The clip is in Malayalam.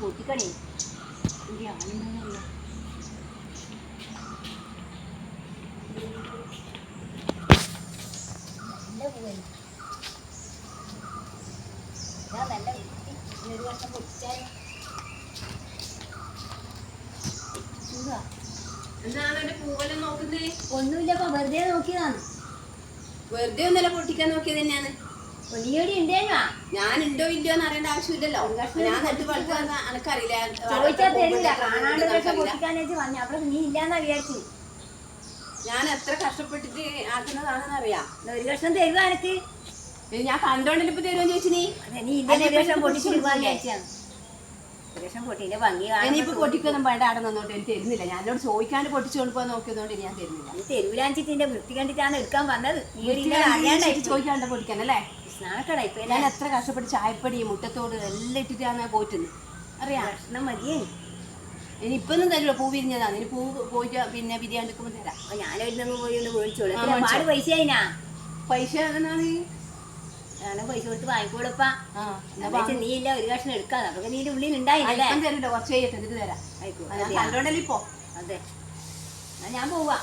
പൊട്ടിക്കണേ ഒരു ആണെന്നറിയാം നല്ല പൂവല്ലേ ഞാൻ നല്ല വൃത്തി ഈ ഒരു വർഷം നോക്കുന്നത് ഒന്നുമില്ലപ്പോ വെറുതെ നോക്കിയതാണ്. വെറുതെ ഒന്നല്ല പൊട്ടിക്കാൻ നോക്കിയത് തന്നെയാണ്. ഞാൻ ഉണ്ടോ ഇല്ലയോ എന്ന് അറിയേണ്ട ആവശ്യമില്ലല്ലോ. ഞാൻ നെട്ട് എനക്കറിയില്ല ചോദിച്ചാൽ തരില്ല. കാണാണ്ട്. പൊട്ടിക്കാനേച്ച് വന്നു അവിടെ നീ ഇല്ലാന്നാ വിചാരിച്ചു. ഞാൻ എത്ര കഷ്ടപ്പെട്ടിട്ട് ആക്കുന്നതാണെന്ന് അറിയാം ഒരു കഷ്ണം തരുവാ എനിക്ക് ഞാൻ കണ്ടോണ്ടില്ല ഇപ്പൊ തരുമോ ചോദിച്ചു നീ? കഷ്ണം ഇനിയിപ്പോ പൊട്ടിക്കൊന്നും വേണ്ട അവിടെ നിന്നോട്ട് എനിക്ക് തരുന്നില്ല. ഞാൻ എന്നോട് ചോദിക്കാണ്ട് പൊട്ടിച്ചു കൊണ്ടുപോകാൻ നോക്കിയതുകൊണ്ട് ഞാൻ തരുന്നില്ല. തെരുവിലാഞ്ചിട്ട് എന്റെ വൃത്തി കണ്ടിട്ടാണ് എടുക്കാൻ വന്നത് ചോദിക്കാണ്ട് പൊട്ടിക്കാൻ അല്ലേ? നാണക്കട ഇപ്പൊ ഞാൻ എത്ര കഷ്ടപ്പെട്ട് ചായപ്പൊടി മുട്ടത്തോട് എല്ലാം ഇട്ടിട്ടാണ് പോയിട്ടുന്നത് അറിയാം? ഭക്ഷണം മതിയേ. ഇനി ഇപ്പൊന്നും തരില്ല പൂ വിരിഞ്ഞതാണ്. ഇനി പൂ പോയിട്ട് പിന്നെ ബിരിയാണി എടുക്കുമ്പോൾ തരാം. അപ്പൊ ഞാൻ ഒരു പോയി ഒന്ന് മേടിച്ചോളൂ. പൈസ ആയിനാ പൈസ എങ്ങനെയാണ് ഞാൻ പൈസ കൊടുത്ത് വാങ്ങിക്കോളപ്പാ. നീ ഇല്ല ഒരു കഷ്ണം എടുക്കാതെ. അപ്പൊ നീ ഉള്ളിൽ ഉണ്ടായില്ലേ? തരൂല്ലോ കുറച്ച് കഴിയട്ടെ എന്നിട്ട് തരാം. ആയിക്കോ ഞാൻ കണ്ടോണ്ടല്ലോ ഇപ്പോ? അതെ. ഞാൻ പോവാ.